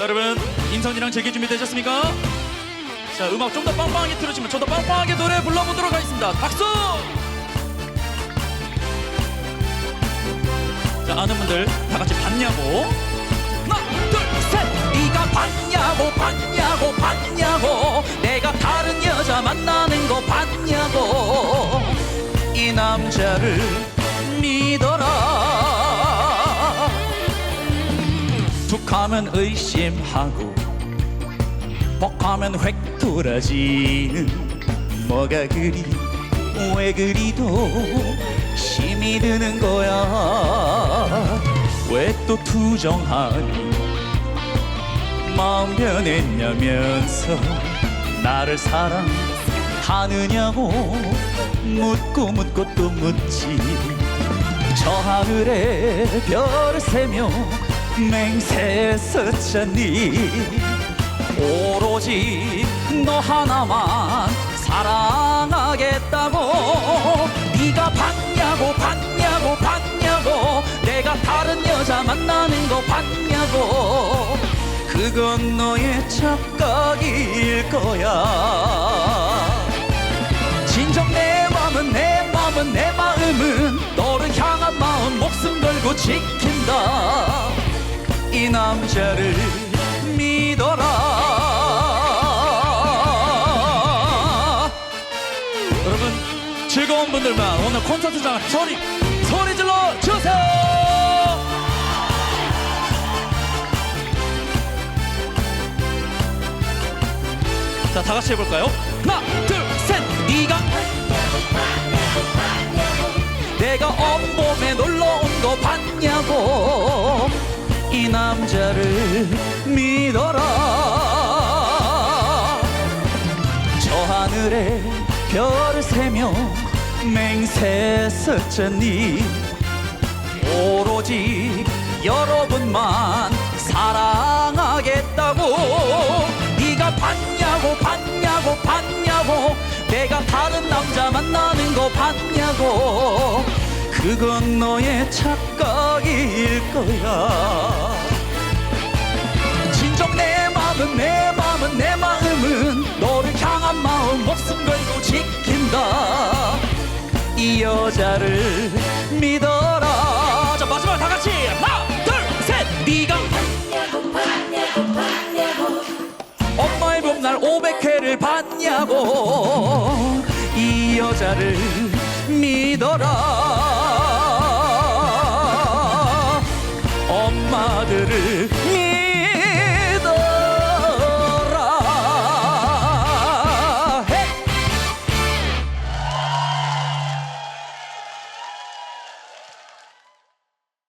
자, 여러분 인성이랑 즐길 준비 되셨습니까? 자 음악 좀 더 빵빵하게 틀어주면 좀 더 빵빵하게 노래 불러보도록 하겠습니다. 박수! 자 아는 분들 다 같이 봤냐고 하나 둘 셋 네가 봤냐고 봤냐고 봤냐고 내가 다른 여자 만나는 거 봤냐고 이 남자를 툭하면 의심하고 벅하면 획 돌아지는 뭐가 그리 왜 그리도 힘이 드는 거야. 왜 또 투정하니 마음 변했냐면서 나를 사랑하느냐고 묻고 묻고 또 묻지. 저 하늘에 별을 세며 맹세 썼잖니? 오로지 너 하나만 사랑하겠다고. 네가 봤냐고 봤냐고 봤냐고. 내가 다른 여자 만나는 거 봤냐고. 그건 너의 착각일 거야. 진정 내 맘은 내 맘은 내 마음은 너를 향한 마음 목숨 걸고 지킨다. 이 남자를 믿어라 여러분 즐거운 분들만 오늘 콘서트장 소리 소리 질러 주세요. 자, 다 같이 해볼까요? 하나 둘 셋 네가 내가 엄봄 남자를 믿어라. 저 하늘에 별을 세며 맹세 썼잖니. 오로지 여러분만 사랑하겠다고. 네가 봤냐고 봤냐고 봤냐고. 내가 다른 남자 만나는 거 봤냐고 그건 너의 착각일 거야. 진정 내 마음은 내 마음은 내 마음은 너를 향한 마음 목숨 걸고 지킨다. 이 여자를 믿어라. 자 마지막 다 같이 하나 둘셋. 네가 엄마의 봄날 500회를 봤냐고. 이 여자를 믿어라